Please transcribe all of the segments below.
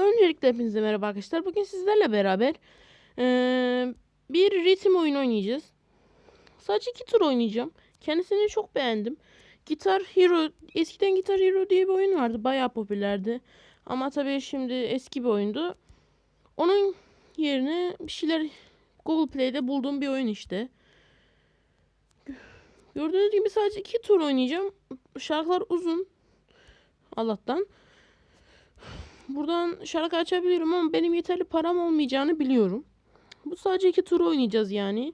Öncelikle hepinize merhaba arkadaşlar. Bugün sizlerle beraber eee, bir ritim oyunu oynayacağız. Sadece iki tur oynayacağım. Kendisini çok beğendim. Guitar Hero, eskiden Guitar Hero diye bir oyun vardı. Bayağı popülerdi. Ama tabii şimdi eski bir oyundu. Onun yerine bir şeyler Google Play'de bulduğum bir oyun işte. Gördüğünüz gibi sadece iki tur oynayacağım. Şarkılar uzun. Allah'tan. Buradan şarkı açabiliyorum ama benim yeterli param olmayacağını biliyorum. Bu sadece iki tur oynayacağız yani.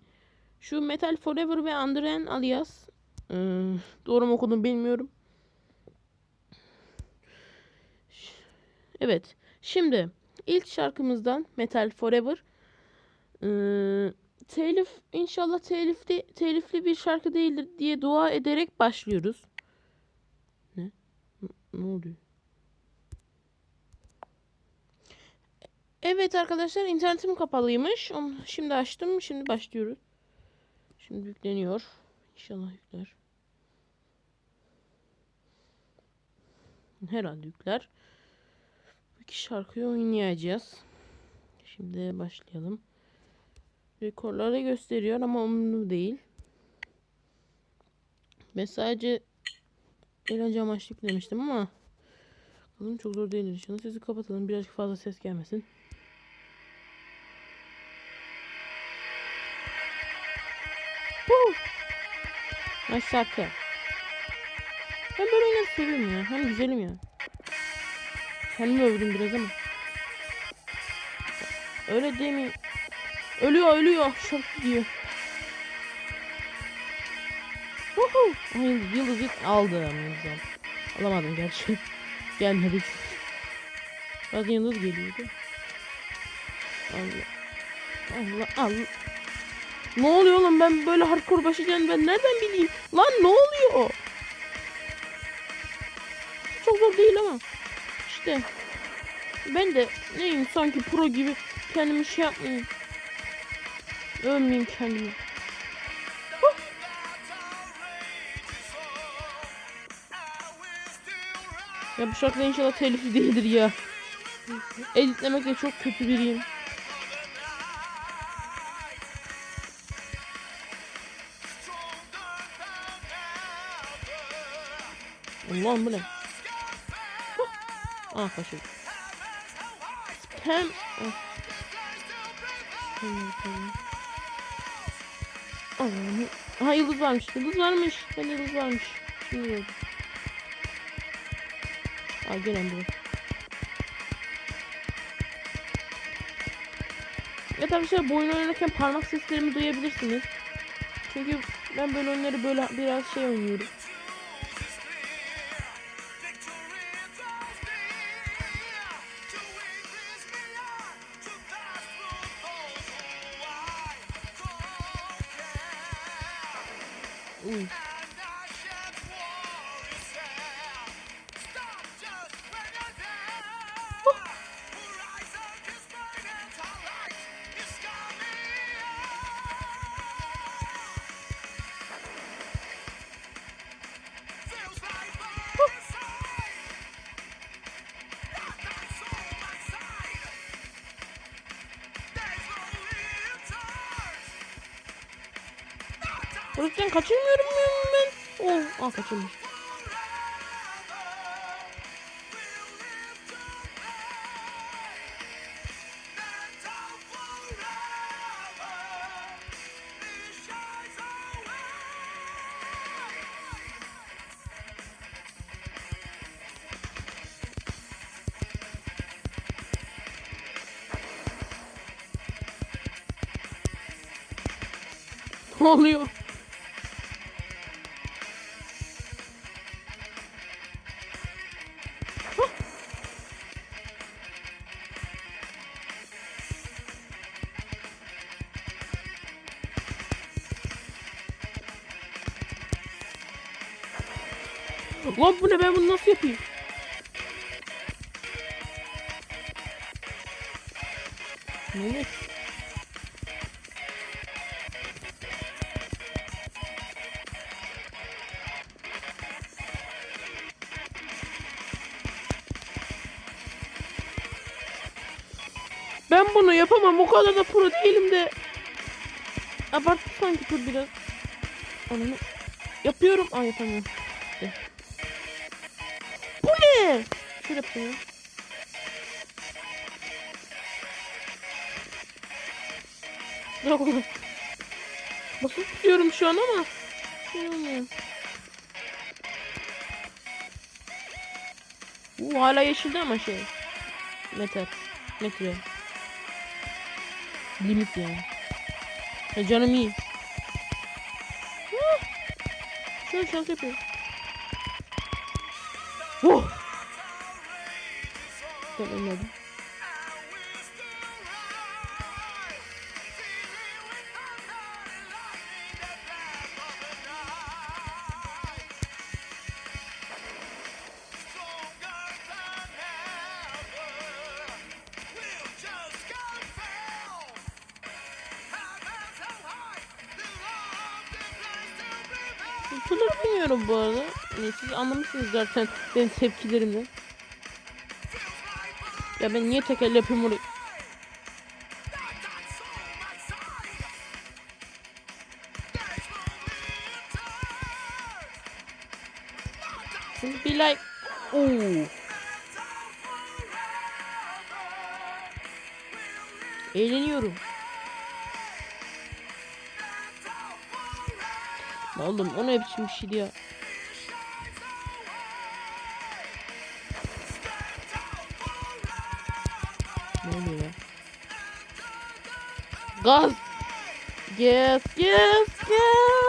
Şu Metal Forever ve Andren alias. Ee, doğru mu okudum bilmiyorum. Evet. Şimdi ilk şarkımızdan Metal Forever. Ee, telif inşallah telifli telifli bir şarkı değildir diye dua ederek başlıyoruz. Ne? N- Ne oluyor? Evet arkadaşlar internetim kapalıymış. Onu şimdi açtım. Şimdi başlıyoruz. Şimdi yükleniyor. İnşallah yükler. Herhalde yükler. Bu iki şarkıyı oynayacağız. Şimdi başlayalım. Rekorları gösteriyor ama umurumda değil. Ben sadece eğlence amaçlı yüklemiştim ama bakalım çok zor değildir inşallah. Sesi kapatalım. Birazcık fazla ses gelmesin. Woo! Nice şarkı. Ben böyle oyunları seviyorum ya. Hem güzelim ya. Kendimi övdüm biraz ama. Öyle demeyin. Ölüyor ölüyor. Şarkı diyor. Woohoo! Ay, yıldız aldım. Aldım. Alamadım gerçi. Gelmedi. Bazı yıldız geliyordu. Allah. Allah Allah. Ne oluyor oğlum ben böyle hardcore başlayacağını ben nereden bileyim? Lan ne oluyor? Çok zor değil ama. İşte. Ben de neyim sanki pro gibi kendimi şey yapmayayım. Övmeyeyim kendimi. Huh. Ya bu şarkı inşallah telifli değildir ya. Editlemekle çok kötü biriyim. Allah'ım bu ne? Ah kaçırdım. Spam. Ah. Aha yıldız varmış. Yıldız varmış. Ben yıldız varmış. Şimdi gördüm. Aa gelen bu. Evet arkadaşlar bu oyunu oynarken parmak seslerimi duyabilirsiniz. Çünkü ben böyle oyunları böyle biraz şey oynuyorum. Uy. Buradan kaçırmıyorum muyum ben? Oh, aa kaçırmış. Oluyor? Lan bu ne ben bunu nasıl yapayım? Ne oluyor? Ben bunu yapamam. O kadar da pro değilim de. Abarttı sanki dur biraz. Ananı. Yapıyorum. Aa yapamıyorum. Bu ne? Şöyle yapayım. Yok oğlum. Basıp tutuyorum şu an ama. Şey olmuyor. Uu, hala yeşilde ama şey. Metre. Metre. Limit. Ya canım iyi. Şöyle şans yapıyorum. Oh. Ben ölmedim. Bilmiyorum bu arada. Yani siz anlamışsınız zaten benim tepkilerimden. Ya ben niye tekel yapıyorum orayı? Be like... Oo. Eğleniyorum. Oğlum o ne biçim bir şeydi ya. Gaz. Gez gez gez.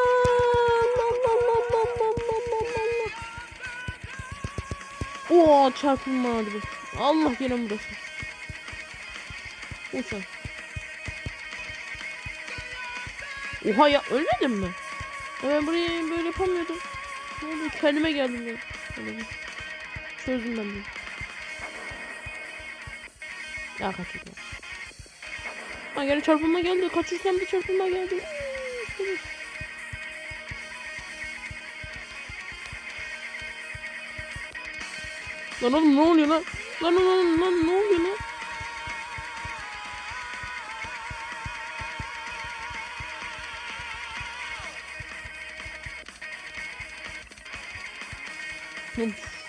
Oo çarpılma hadi. Allah gelin burası. Uçan. Oha ya ölmedim mi? Ya ben burayı böyle yapamıyordum. Ne oldu? Kendime geldim ya. Çözdüm ben bunu. Ya kaçırdım. Ha gene çarpılma geldi. Kaçırsam da çarpılma geldi. Lan oğlum ne oluyor lan? Lan lan lan lan ne oluyor lan?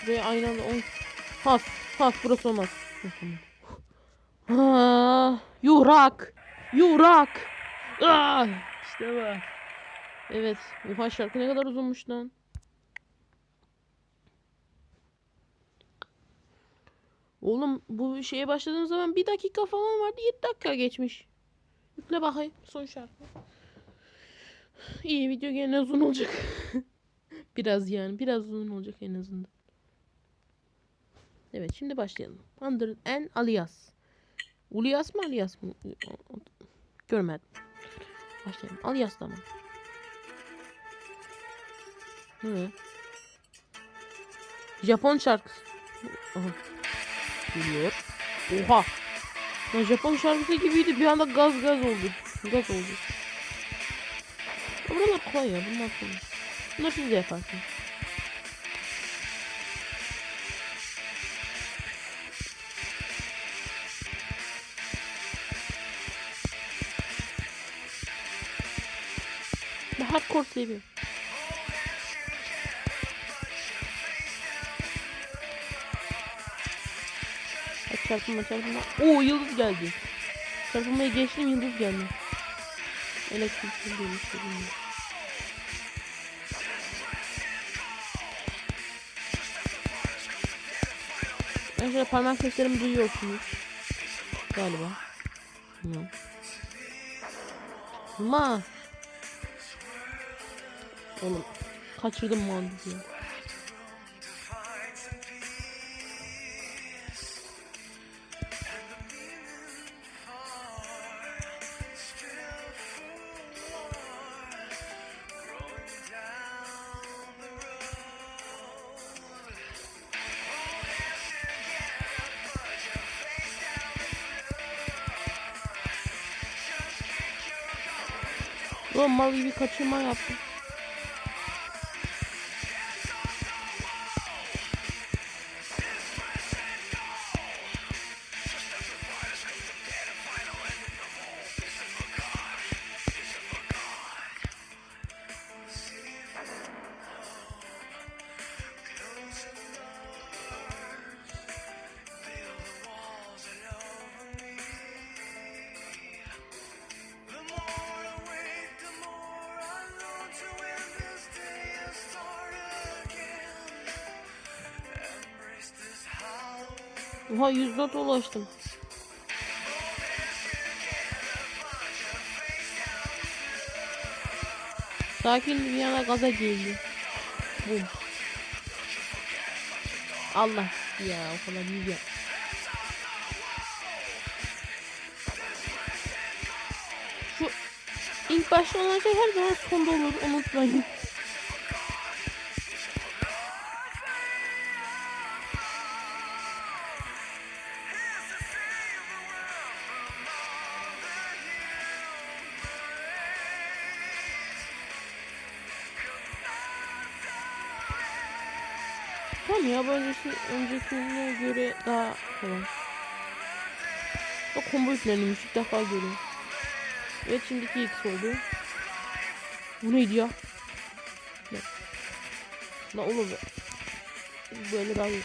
Şuraya aynı anda on. Pas. Pas burası olmaz. Ah, yurak. Yurak. Ah, işte bu. Evet. Oha şarkı ne kadar uzunmuş lan. Oğlum bu şeye başladığım zaman bir dakika falan vardı. 7 dakika geçmiş. Yükle bakayım son şarkı. İyi video gene uzun olacak. biraz yani biraz uzun olacak en azından. Evet şimdi başlayalım. Under and alias. Ulias mı alias mı? Görmedim. Başlayalım. Alias da mı? Ne? Japon şarkısı. Aha. Geliyor. Oha. Ya Japon şarkısı gibiydi. Bir anda gaz gaz oldu. Gaz oldu. Buralar kolay ya. Bunlar kolay. Bunlar siz de yaparsınız. Hardcore seviyorum. Çarpılma çarpılma. Oo yıldız geldi. Çarpılmayı geçtim yıldız geldi. Elektrik dedim. Ben şöyle parmak seslerimi duyuyorsunuz. Galiba. Bilmiyorum. Ma. Oğlum kaçırdım ya. Ulan mal gibi kaçırma yaptım. Oha 104 ulaştım. Sakin bir yana gaza geldi. Bum. Allah ya o kadar değil ya. Şu ilk başta olan şey her zaman sonda olur unutmayın. Önceki, öncekine göre daha kolay. Bak combo yüklenmiş ilk defa görüyorum. Evet şimdiki X oldu. Bu neydi ya? Ne? La oğlum böyle daha iyi.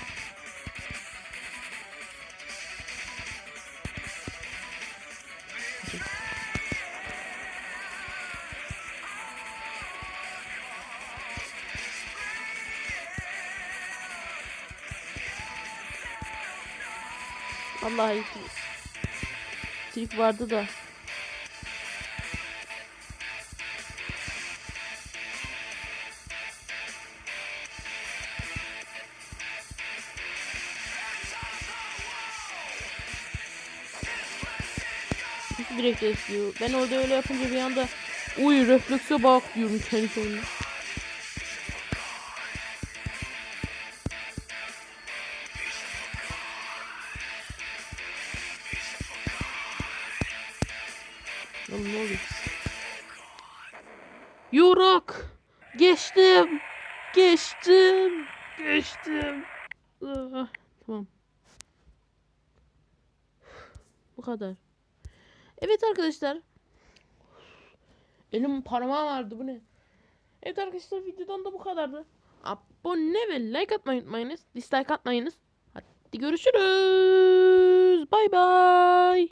Vallahi trik vardı da. Direkt esiyor? Ben orada öyle yapınca bir anda uy reflekse bak diyorum kendi kendime. Geçtim! Geçtim! Ah, tamam. Bu kadar. Evet arkadaşlar. Elim parmağı vardı bu ne? Evet arkadaşlar videodan da bu kadardı. Abone ve like atmayı unutmayınız. Dislike atmayınız. Hadi görüşürüz. Bay bay.